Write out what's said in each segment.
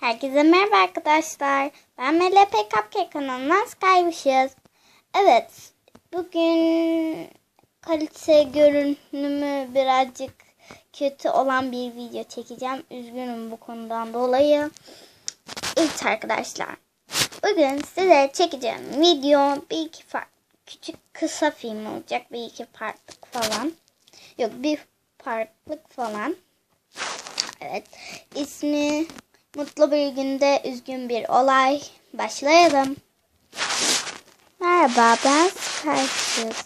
Herkese merhaba arkadaşlar. Ben MLP Cupcake kanalından Skyvicious. Evet, bugün kalite görünümü birazcık kötü olan bir video çekeceğim. Üzgünüm bu konudan dolayı. Evet arkadaşlar, bugün size çekeceğim video bir iki farklı küçük kısa film olacak. Bir iki farklılık falan. Yok bir farklılık falan. Evet. İsmi Mutlu bir günde üzgün bir olay. Başlayalım. Merhaba ben Skyfus.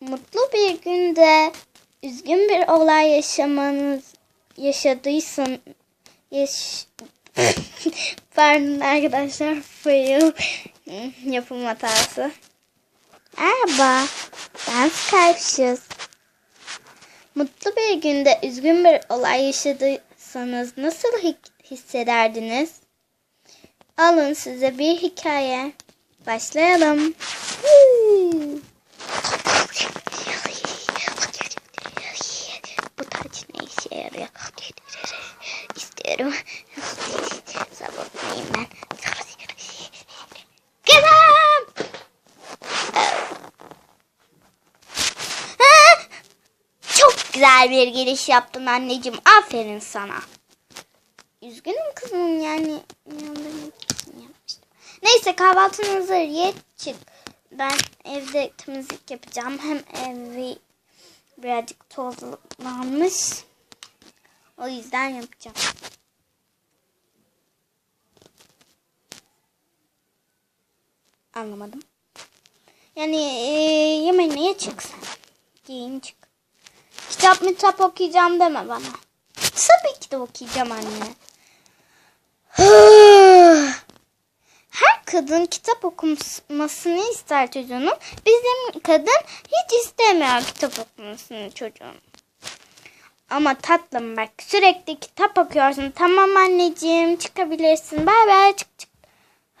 Mutlu bir günde üzgün bir olay yaşamanız yaşadıysan yaş Pardon arkadaşlar fail yapım hatası. Merhaba ben Skyfus. Mutlu bir günde üzgün bir olay yaşadıysanız nasıl hissederdiniz? Alın size bir hikaye. Başlayalım. Bu taç ne işe yarıyor? İstiyorum. Sabırlayayım ben. Kızım! Çok güzel bir giriş yaptın anneciğim. Aferin sana. Üzgünüm kızım yani. Neyse kahvaltın hazır. Ye çık. Ben evde temizlik yapacağım. Hem evi birazcık tozlanmış. O yüzden yapacağım. Anlamadım. Yani e, yemeğine çık sen. Giyin çık. Kitap mitap okuyacağım deme bana. Tabii ki de okuyacağım anne. Her kadın kitap okumasını ister çocuğunun. Bizim kadın hiç istemiyor kitap okumasını çocuğun. Ama tatlım bak sürekli kitap okuyorsun. Tamam anneciğim çıkabilirsin. Bay bay çık çık.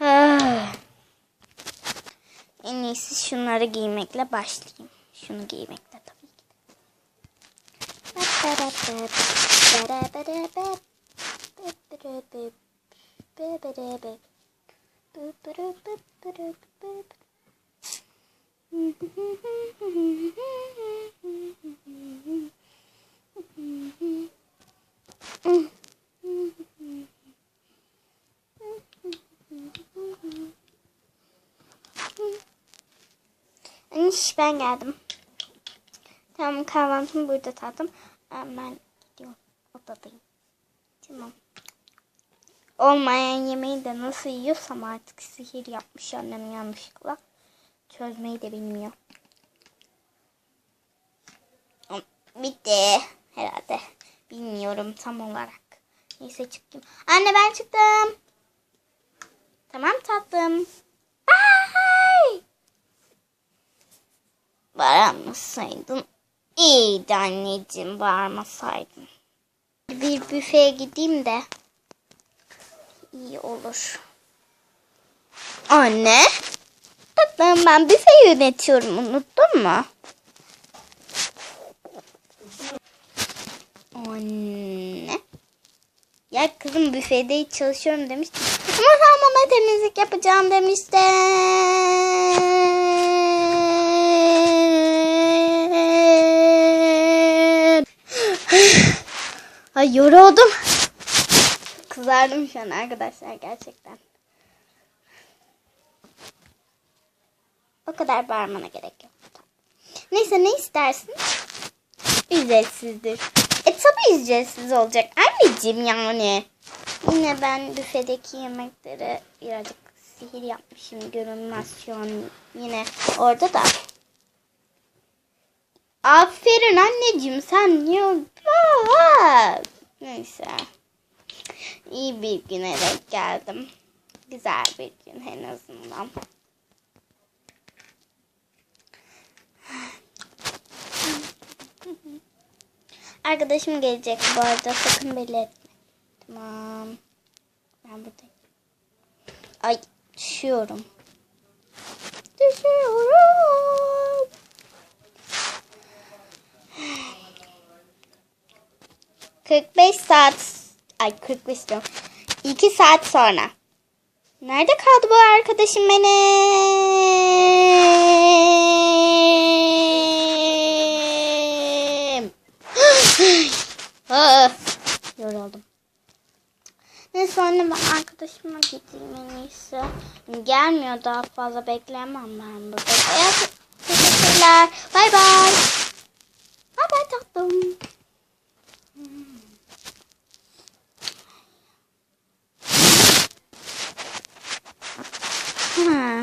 en iyisi şunları giymekle başlayayım. Şunu giymekle tabii Aniş ben geldim. Tamam kahvaltımı burada tattım. Ben gidiyorum odadayım. Tamam. Olmayan yemeği de nasıl yiyorsam artık sihir yapmış annem yanlışlıkla. Çözmeyi de bilmiyor. Bitti herhalde. Bilmiyorum tam olarak. Neyse çıktım. Anne ben çıktım. Tamam tatlım. Bye. Bağırmasaydın. İyiydi anneciğim bağırmasaydın. Bir büfeye gideyim de iyi olur. Anne. Tatlım ben büfe yönetiyorum unuttun mu? Anne. Ya kızım büfede çalışıyorum demiştim. Ama sen bana temizlik yapacağım demiştin. Ay yoruldum. Kızardım şu an arkadaşlar gerçekten. O kadar bağırmana gerek yok. Neyse ne istersin? Ücretsizdir. E tabi ücretsiz olacak anneciğim yani. Yine ben büfedeki yemekleri birazcık sihir yapmışım. Görünmez şu an yine orada da. Aferin anneciğim sen niye... Aa, neyse. İyi bir güne denk geldim. Güzel bir gün en azından. Arkadaşım gelecek bu arada sakın belli. Tamam. Ben buradayım. Ay düşüyorum. Düşüyorum. Kırk beş saat Ay 45 diyorum. 2 saat sonra. Nerede kaldı bu arkadaşım benim? Ah, Yoruldum. Neyse anne ben arkadaşıma gideyim en iyisi. Gelmiyor daha fazla bekleyemem ben burada. Teşekkürler. Bay bay. Bay bay tatlım. Hmm. Hmm.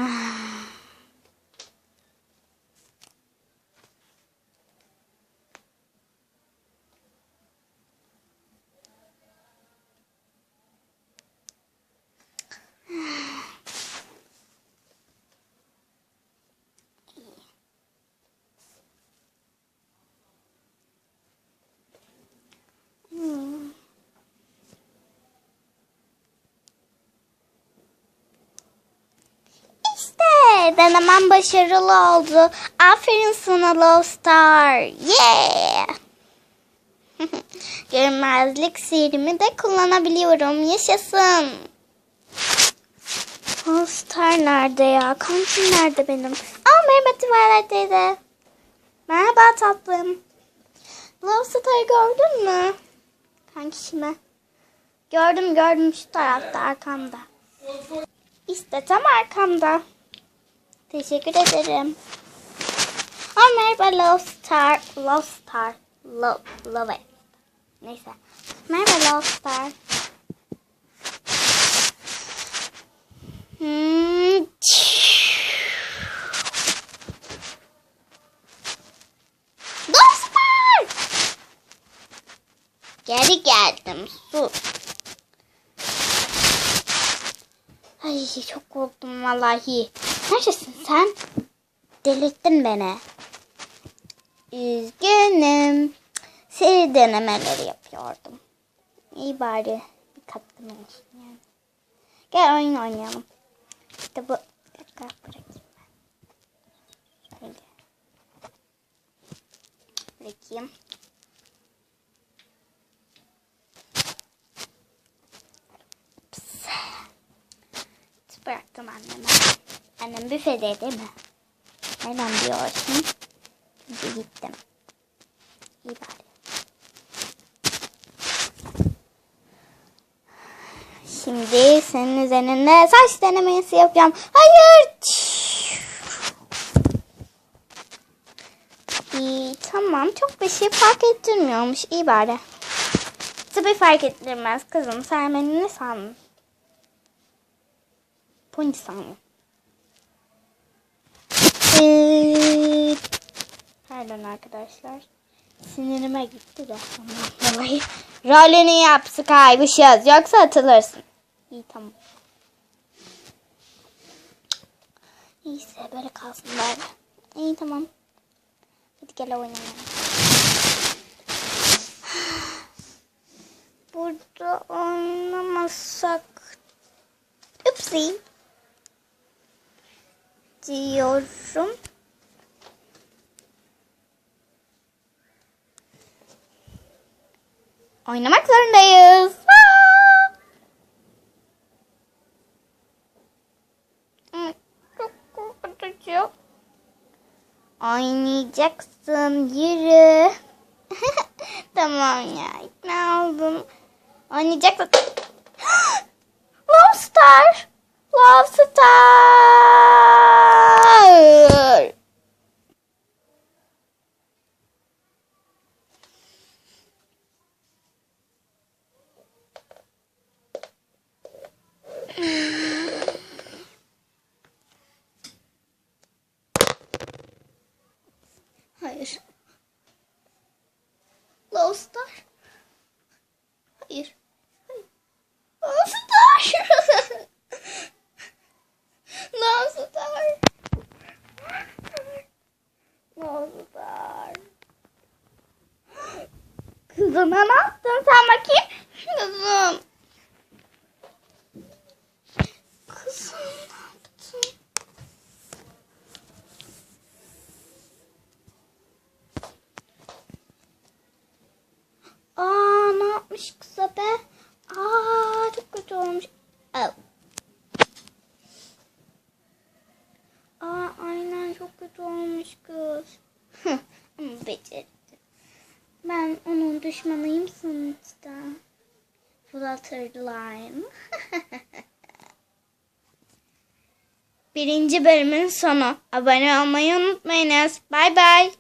İşte denemem başarılı oldu. Aferin sana Love Star. Yeah. Görünmezlik sihrimi de kullanabiliyorum. Yaşasın. Love Star nerede ya? Kankim nerede benim? Aa merhaba teyze. Merhaba tatlım. Love Star'ı gördün mü? Kankişime. Gördüm gördüm şu tarafta arkamda. İşte tam arkamda. Teşekkür ederim. Aa, merhaba Love Star. Love Star. Love, love it. Neyse. Merhaba Love Star. Hmm. Geri geldim. Sus. Ay çok korktum vallahi. Neredesin sen? Delirttin beni. Üzgünüm. Seri denemeleri yapıyordum. İyi bari bir katkım olsun yani. Gel oyun oynayalım. İşte bu. Bir bırakayım ben. Şöyle. Bırakayım. Bıraktım anneme. Annem büfede değil mi? Neden diyorsun? Şimdi gittim. İyi bari. Şimdi senin üzerinde saç denemesi yapacağım. Hayır. İyi, tamam. Çok bir şey fark ettirmiyormuş. İyi bari. Tabii fark ettirmez kızım. Sen beni ne sandın? Pony sandım. Ee, pardon arkadaşlar. Sinirime gitti de. dolayı. Rolünü yap Sky bir şey yaz. Yoksa atılırsın. İyi tamam. İyiyse böyle kalsın böyle. İyi tamam. Hadi gel oynayalım. Burada oynamasak. Upsi. Diyorum. Oynamak zorundayız. Aa! Korkutucu. Oynayacaksın. Yürü. tamam ya. ikna oldum. Oynayacaksın. Love Star. Love Star. Hayır. Hayır. Hayır. Love Star. Love Star. Love Star. Kızım ne yaptın sen bakayım? Kızım. Kızım ne yaptın? Aa ne yapmış kıza be? Kötü olmuş kız. Ama becerdi. Ben onun düşmanıyım sonuçta. Flutterline. Birinci bölümün sonu. Abone olmayı unutmayınız. Bay bay.